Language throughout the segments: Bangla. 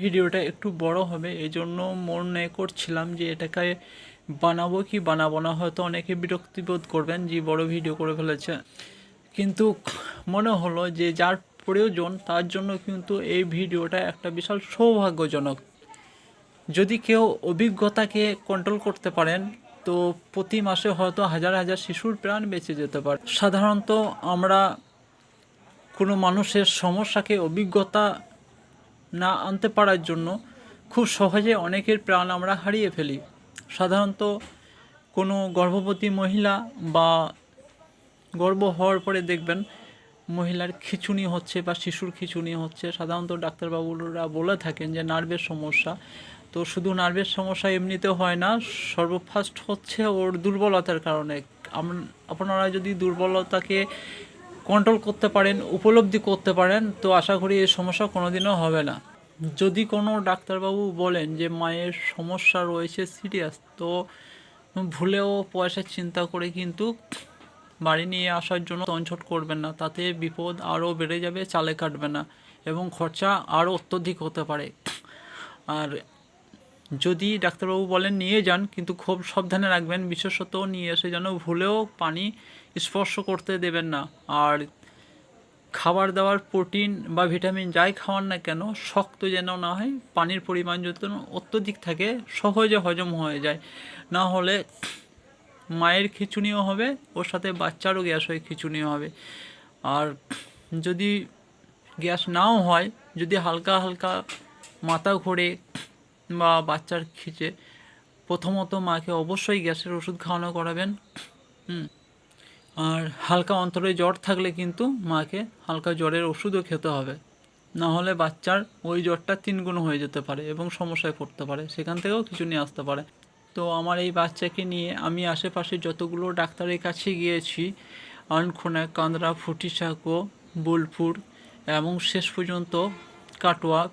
ভিডিওটা একটু বড় হবে এই জন্য মনে করছিলাম যে এটাকে বানাবো কি বানাবো না, হয়তো অনেকে বিরক্তিবোধ করবেন যে বড় ভিডিও করে ফেলেছে। কিন্তু মনে হলো যে যার প্রয়োজন, তার জন্য কিন্তু এই ভিডিওটা একটা বিশাল সৌভাগ্যজনক। যদি কেউ অভিজ্ঞতাকে কন্ট্রোল করতে পারেন, তো প্রতি মাসে হয়তো হাজার হাজার শিশুর প্রাণ বেঁচে যেতে পারে। সাধারণত আমরা কোনো মানুষের সমস্যাকে, অভিজ্ঞতা না আনতে পারার জন্য খুব সহজে অনেকের প্রাণ আমরা হারিয়ে ফেলি। সাধারণত কোনো গর্ভবতী মহিলা বা গর্ভ হওয়ার পরে দেখবেন মহিলার খিচুনি হচ্ছে বা শিশুর খিচুনি হচ্ছে। সাধারণত ডাক্তারবাবুরা বলে থাকেন যে নার্ভের সমস্যা। তো শুধু নার্ভের সমস্যা এমনিতে হয় না সর্বফার্স্ট হচ্ছে ওর দুর্বলতার কারণে। আপনারা যদি দুর্বলতাকে কন্ট্রোল করতে পারেন, উপলব্ধি করতে পারেন, তো আশা করি এই সমস্যা কোনোদিনও হবে না। যদি কোনো ডাক্তারবাবু বলেন যে মায়ের সমস্যা রয়েছে সিরিয়াস তো ভুলেও পয়সার চিন্তা করে কিন্তু বাড়ি নিয়ে আসার জন্য তঞ্ছট করবেন না, তাতে বিপদ আরও বেড়ে যাবে, চালে কাটবে না এবং খরচা আরও অত্যধিক হতে পারে। আর যদি ডাক্তারবাবু বলেন নিয়ে যান, কিন্তু খুব সাবধানে রাখবেন, বিশেষত নিয়ে এসে যেন ভুলেও পানি স্পর্শ করতে দেবেন না। আর খাবার দাবার, প্রোটিন বা ভিটামিন যাই খাওয়ান না কেন, শক্ত যেন না হয়, পানির পরিমাণ যদি অত্যধিক থাকে, সহজে হজম হয়ে যায়। না হলে মায়ের খিচুনিও হবে, ওর সাথে বাচ্চারও গ্যাস হয়ে খিচুনিও হবে। আর যদি গ্যাস নাও হয়, যদি হালকা হালকা মাথা ঘোরে বা বাচ্চার খিচে, প্রথমত মাকে অবশ্যই গ্যাসের ওষুধ খাওয়ানো করাবেন। হুম। আর হালকা অন্তরে জ্বর থাকলে কিন্তু মাকে হালকা জ্বরের ওষুধও খেতে হবে। না হলে বাচ্চার ওই জ্বরটা তিনগুণ হয়ে যেতে পারে এবং সমস্যায় পড়তে পারে। সেখান থেকেও কিছু নিয়ে আসতে পারে। তো আমার এই বাচ্চাকে নিয়ে আমি আশেপাশে যতগুলো ডাক্তারের কাছে গিয়েছি, আনখোনা কান্দরা ফুটিসাঁকো, বোলপুর এবং শেষ পর্যন্ত কাটোয়া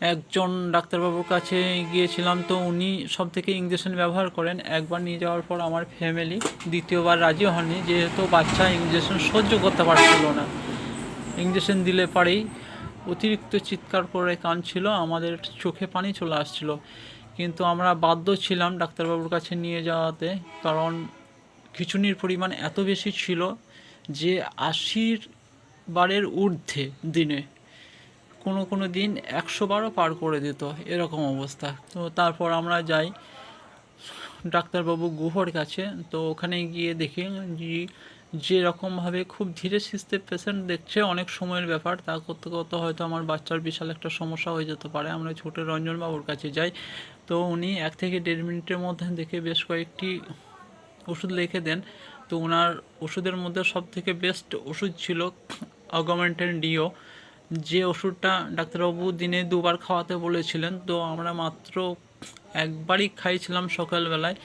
একজন ডাক্তারবাবুর কাছে গিয়েছিলাম, তো উনি সব থেকে ইঞ্জেকশন ব্যবহার করেন। একবার নিয়ে যাওয়ার পর আমার ফ্যামিলি দ্বিতীয়বার রাজি হননি, যেহেতু বাচ্চা ইঞ্জেকশন সহ্য করতে পারছিল না। ইঞ্জেকশন দিলে পারেই অতিরিক্ত চিৎকার করে কাঁদছিল, আমাদের চোখে পানি চলে আসছিল। কিন্তু আমরা বাধ্য ছিলাম ডাক্তারবাবুর কাছে নিয়ে যাওয়াতে, কারণ খিচুনির পরিমাণ এত বেশি ছিল যে আশির বারের ঊর্ধ্বে দিনে। কোনো কোনো দিন একশো বারও পার করে দিত এরকম অবস্থা। তো তারপর আমরা যাই ডাক্তারবাবু গুহর কাছে। তো ওখানে গিয়ে দেখি যে যেরকমভাবে খুব ধীরে সুস্থে পেশেন্ট দেখছে, অনেক সময়ের ব্যাপার। তা করতে করতে হয়তো আমার বাচ্চার বিশাল একটা সমস্যা হয়ে যেতে পারে। আমরা ছোটো রঞ্জনবাবুর কাছে যাই। তো উনি এক থেকে দেড় মিনিটের মধ্যে দেখে বেশ কয়েকটি ওষুধ লিখে দেন। তো ওনার ওষুধের মধ্যে সব থেকে বেস্ট ওষুধ ছিল অগমেন্টেন ডিও। যে ওষুধটা ডাক্তারবাবু দিনে দুবার খাওয়াতে বলেছিলেন, তো আমরা মাত্র একবারই খাইছিলাম সকালবেলায়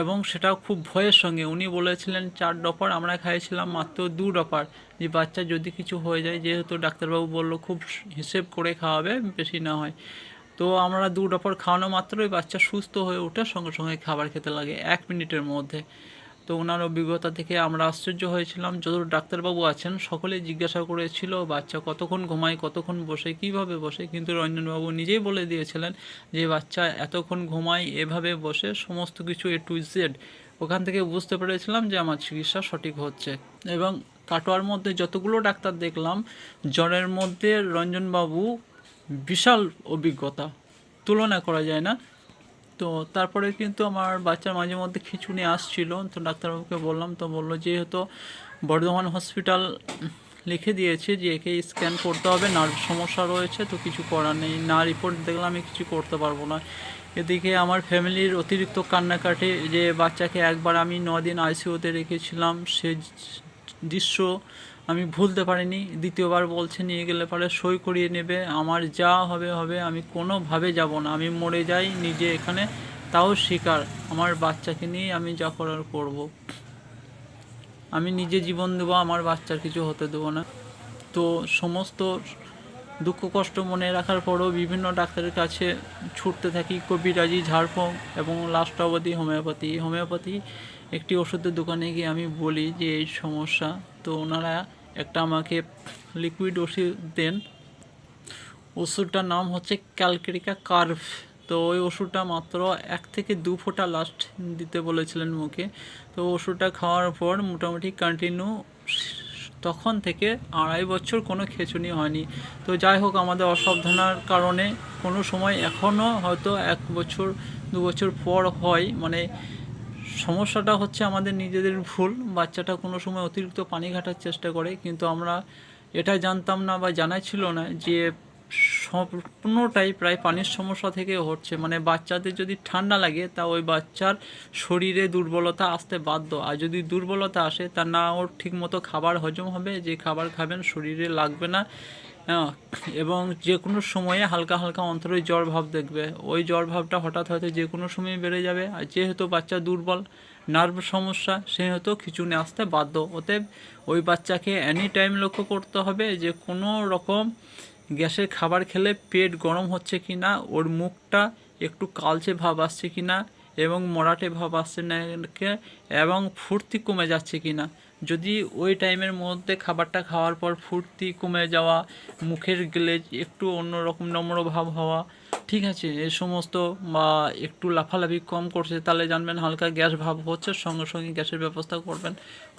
এবং সেটাও খুব ভয়ের সঙ্গে। উনি বলেছিলেন, চার ডপার আমরা খাইছিলাম মাত্র দু ডপার। যে বাচ্চা যদি কিছু হয়ে যায়, যেহেতু ডাক্তারবাবু বলল খুব হিসেব করে খাওয়াবে, বেশি না হয়। তো আমরা দু ডপার খাওয়ানো মাত্রই বাচ্চা সুস্থ হয়ে ওঠে সঙ্গে সঙ্গে খাবার খেতে লাগে, এক মিনিটের মধ্যে। তো ওনার অভিজ্ঞতা থেকে আমরা আশ্চর্য হয়েছিলাম। যত ডাক্তারবাবু আছেন, সকলেই জিজ্ঞাসা করেছিল, বাচ্চা কতক্ষণ ঘুমায়, কতক্ষণ বসে, কীভাবে বসে? কিন্তু রঞ্জনবাবু নিজেই বলে দিয়েছিলেন যে, বাচ্চা এতক্ষণ ঘুমায়, এভাবে বসে, সমস্ত কিছু এ টু জেড ওখান থেকে বুঝতে পেরেছিলাম যে, আমার চিকিৎসা সঠিক হচ্ছে। এবং কাটোয়ার মধ্যে যতগুলো ডাক্তার দেখলাম, জ্বরের মধ্যে রঞ্জনবাবু বিশাল অভিজ্ঞতা। তুলনা করা যায় না। তো তারপরে কিন্তু আমার বাচ্চার মাঝে মধ্যে খিচুনি আসছিল, তো ডাক্তারবাবুকে বললাম, তো বলল যেহেতু বর্ধমান হসপিটাল লিখে দিয়েছে যে একে স্ক্যান করতে হবে, নার্ভ সমস্যা রয়েছে, তো কিছু করার নেই, না রিপোর্ট দেখলে আমি কিছু করতে পারব না। এদিকে আমার ফ্যামিলির অতিরিক্ত কান্নাকাটি যে বাচ্চাকে একবার আমি দিন আইসিইউতে রেখেছিলাম, সে দৃশ্য আমি ভুলতে পারিনি, দ্বিতীয়বার বলছে, নিয়ে গেলে পরে সই করিয়ে নেবে, আমার যা হবে হবে, আমি কোনোভাবে যাব না, আমি মরে যাই, নিজে এখানে, তাও শিকার, আমার বাচ্চাকে নিয়ে আমি যা করার করব। আমি নিজে জীবন দেবো, আমার বাচ্চার কিছু হতে দেবো না। তো সমস্ত দুঃখ কষ্ট মনে রাখার পরও বিভিন্ন ডাক্তারের কাছে ছুটতে থাকি, কবিরাজি, ঝাড়ফুঁক এবং লাস্ট অবধি হোমিওপ্যাথি। হোমিওপ্যাথি একটি ওষুধের দোকানে গিয়ে আমি বলি যে, এই সমস্যা, তো ওনারা একটা আমাকে লিকুইড ওষুধ দেন। ওষুধটার নাম হচ্ছে ক্যালকেরিকা কার্ভ তো ওই ওষুধটা মাত্র এক থেকে দু ফোঁটা লাস্ট দিতে বলেছিলেন মুখে। তো ওষুধটা খাওয়ার পর মোটামুটি কন্টিনিউ তখন থেকে আড়াই বছর কোনো খেঁচুনি হয়নি। তো যাই হোক, আমাদের অসাবধানার কারণে কোনো সময় এখনও হয়তো এক বছর, দু বছর পর হয়। মানে সমস্যাটা হচ্ছে আমাদের নিজেদের ভুল। বাচ্চাটা কোনো সময় অতিরিক্ত পানি ঘাটার চেষ্টা করে, কিন্তু আমরা এটা জানতাম না বা জানা ছিল না যে সম্পূর্ণটাই প্রায় পানির সমস্যা থেকে হচ্ছে। মানে বাচ্চাদের যদি ঠান্ডা লাগে, তা ওই বাচ্চার শরীরে দুর্বলতা আসতে বাধ্য। আর যদি দুর্বলতা আসে, তা না ওর ঠিকমতো খাবার হজম হবে, যে খাবার খাবেন, শরীরে লাগবে না। এবং যে কোনো সময়ে হালকা হালকা অন্তরে জ্বর ভাব দেখবে। ওই জ্বর ভাবটা হঠাৎ হয়তো যে কোনো সময় বেড়ে যাবে। আর যেহেতু বাচ্চা দুর্বল নার্ভ সমস্যা, সেহেতু খিচুনি আসতে বাধ্য। অতএব ওই বাচ্চাকে এনি টাইম লক্ষ্য করতে হবে যে কোনো রকম গ্যাসের খাবার খেলে পেট গরম হচ্ছে কি না ওর মুখটা একটু কালচে ভাব আসছে কি না এবং মরাটে ভাব আসছে না এবং ফুর্তি কমে যাচ্ছে কি না যদি ওই টাইমের মধ্যে খাবারটা খাওয়ার পর ফুর্তি কমে যাওয়া, মুখের গ্লেজ একটু অন্যরকম নম্র ভাব হওয়া, ঠিক আছে, এ সমস্ত বা একটু লাফালাফি কম করছে, তাহলে জানবেন হালকা গ্যাস ভাব হচ্ছে, সঙ্গে সঙ্গে গ্যাসের ব্যবস্থা করবেন,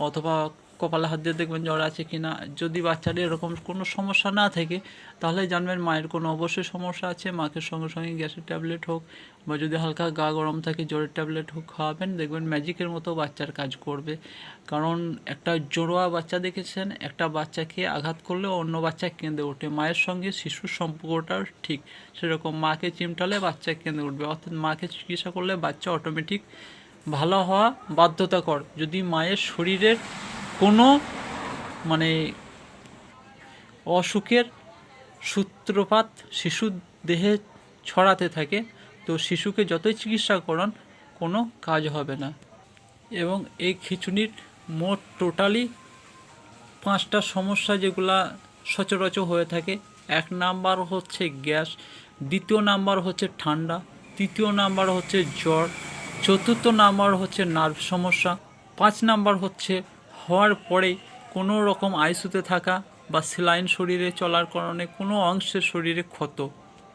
অথবা কপালে হাত দিয়ে দেখবেন জ্বর আছে কি না। যদি বাচ্চার এরকম কোনো সমস্যা না থাকে, তাহলে জানবেন মায়ের কোনো অবশ্যই সমস্যা আছে। মাকে সঙ্গে সঙ্গে গ্যাসের ট্যাবলেট হোক বা যদি হালকা গা গরম থাকে, জ্বরের ট্যাবলেট হোক, খাওয়াবেন। দেখবেন ম্যাজিকের মতো বাচ্চার কাজ করবে। কারণ একটা জোড়োয়া বাচ্চা দেখেছেন, একটা বাচ্চাকে আঘাত করলে অন্য বাচ্চা কেঁদে ওঠে। মায়ের সঙ্গে শিশুর সম্পর্কটা ঠিক সেরকম। মাকে চিমটালে বাচ্চা কেঁদে উঠবে। অর্থাৎ মাকে চিকিৎসা করলে বাচ্চা অটোমেটিক ভালো হওয়া বাধ্যতাকর। যদি মায়ের শরীরের কোনো মানে অসুখের সূত্রপাত শিশু দেহে ছড়াতে থাকে, তো শিশুকে যতই চিকিৎসা করান, কোনো কাজ হবে না। এবং এই খিচুনির মোট টোটালি পাঁচটা সমস্যা যেগুলা সচরাচর হয়ে থাকে, এক নাম্বার হচ্ছে গ্যাস, দ্বিতীয় নাম্বার হচ্ছে ঠান্ডা, তৃতীয় নাম্বার হচ্ছে জ্বর, চতুর্থ নাম্বার হচ্ছে নার্ভ সমস্যা, পাঁচ নাম্বার হচ্ছে হওয়ার পরে কোনো রকম আইসুতে থাকা বা সেলাইন শরীরে চলার কারণে কোনো অংশের শরীরে ক্ষত